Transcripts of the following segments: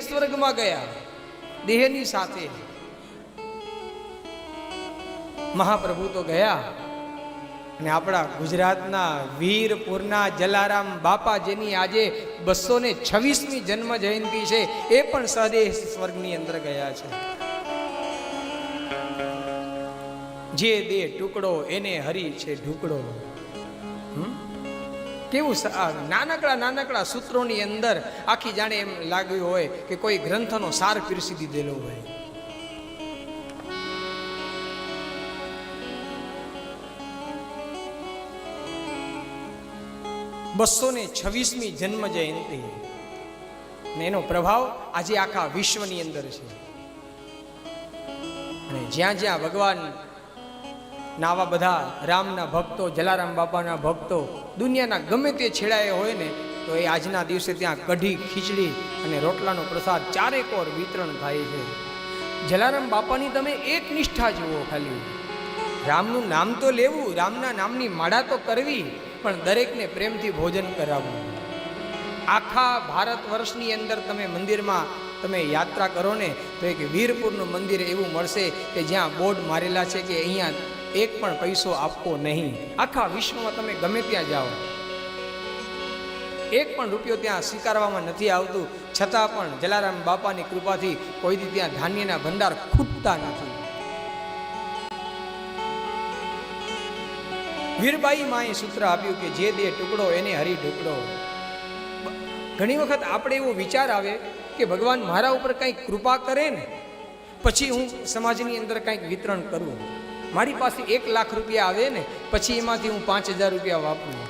સ્વર્ગમાં ગયા. દેહની સાથે. મહાપ્રભુ તો ગયા. અને આપણા ગુજરાતના વીરપુરના જલારામ બાપા જેની આજે બસો ને છવ્વીસમી જન્મ જયંતિ છે, એ પણ સદેહ સ્વર્ગની અંદર ગયા છે. જે દેહ ટુકડો, એને હરી છે ઢુકડો. હમ? કેવું નાનકડા નાનકડા સૂત્રોની અંદર આખી જાણે એમ લાગ્યું હોય કે કોઈ ગ્રંથનો સાર પીરસી દીધેલો હોય. બસો ને છવ્વીસમી જન્મ જયંતિ ને એનો પ્રભાવ આજે આખા વિશ્વની અંદર છે. અને જ્યાં જ્યાં ભગવાન ના આવા બધા રામના ભક્તો, જલારામ બાપાના ભક્તો, દુનિયાના ગમે તે છેડાએ હોય ને, તો એ આજના દિવસે ત્યાં કઢી, ખીચડી અને રોટલાનો પ્રસાદ ચારેક ઓર વિતરણ થાય છે. જલારામ બાપાની તમે એક નિષ્ઠા જુઓ ખાલી. રામનું નામ તો લેવું, રામના નામની માળા તો કરવી, પણ દરેકને પ્રેમથી ભોજન કરાવવું. આખા ભારત વર્ષની અંદર તમે મંદિરમાં તમે યાત્રા કરો ને, તો એક વીરપુરનું મંદિર એવું મળશે કે જ્યાં બોર્ડ મારેલા છે કે અહીંયા એક પણ પૈસો આપવો નહીં. આખા વિશ્વમાં તમે ગમે ત્યાં જાઓ. એક પણ રૂપિયો ત્યાં સ્વીકારવામાં નથી આવતું. છતાં પણ જલારામ બાપાની કૃપાથી કોઈથી ત્યાં ધાન્યના ભંડાર ખૂટતા નથી. વીરબાઈ માએ સૂત્ર આપ્યું કે જે દે ટુકડો એને હરી ટુકડો ઘણી વખત આપણે એવો વિચાર આવે કે ભગવાન મારા ઉપર કંઈક કૃપા કરે ને, પછી હું સમાજની અંદર કંઈક વિતરણ કરું. મારી પાસે એક લાખ રૂપિયા આવે ને, પછી એમાંથી હું પાંચ હજાર રૂપિયા વાપરું.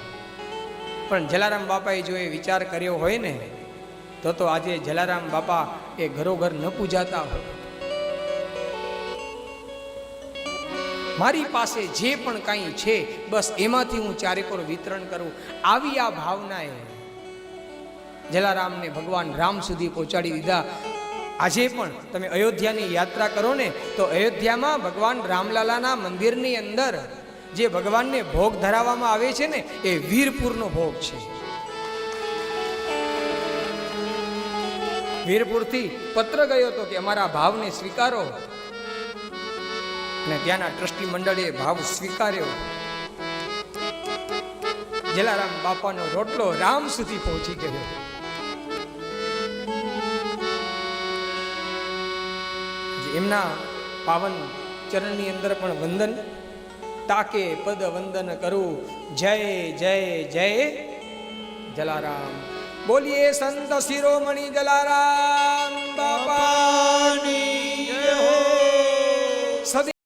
પણ જલારામ બાપાએ જો એ વિચાર કર્યો હોય ને, તો તો આજે જલારામ બાપા એ ઘરોઘર ન પૂજાતા હોય. મારી પાસે જે પણ કાંઈ છે, બસ એમાંથી હું ચારેકોર વિતરણ કરું. આવી આ ભાવનાએ જલારામને ભગવાન રામ સુધી પહોંચાડી દીધા. આજે પણ તમે અયોધ્યાની યાત્રા કરો ને, તો અયોધ્યામાં ભગવાન રામલાલાના મંદિરની અંદર જે ભગવાનને ભોગ ધરાવવામાં આવે છે ને, એ વીરપુરનો ભોગ છે. વીરપુરથી પત્ર ગયો હતો કે અમારા ભાવને સ્વીકારો. અને ત્યાંના ટ્રસ્ટી મંડળે ભાવ સ્વીકાર્યો. જલારામ બાપાનો રોટલો રામ સુધી પહોંચી ગયો. એમના પાવન ચરણની અંદર પણ વંદન. તાકે પદ વંદન કરું. જય જય જય જલારામ. બોલીએ સંત શિરોમણી જલારામ.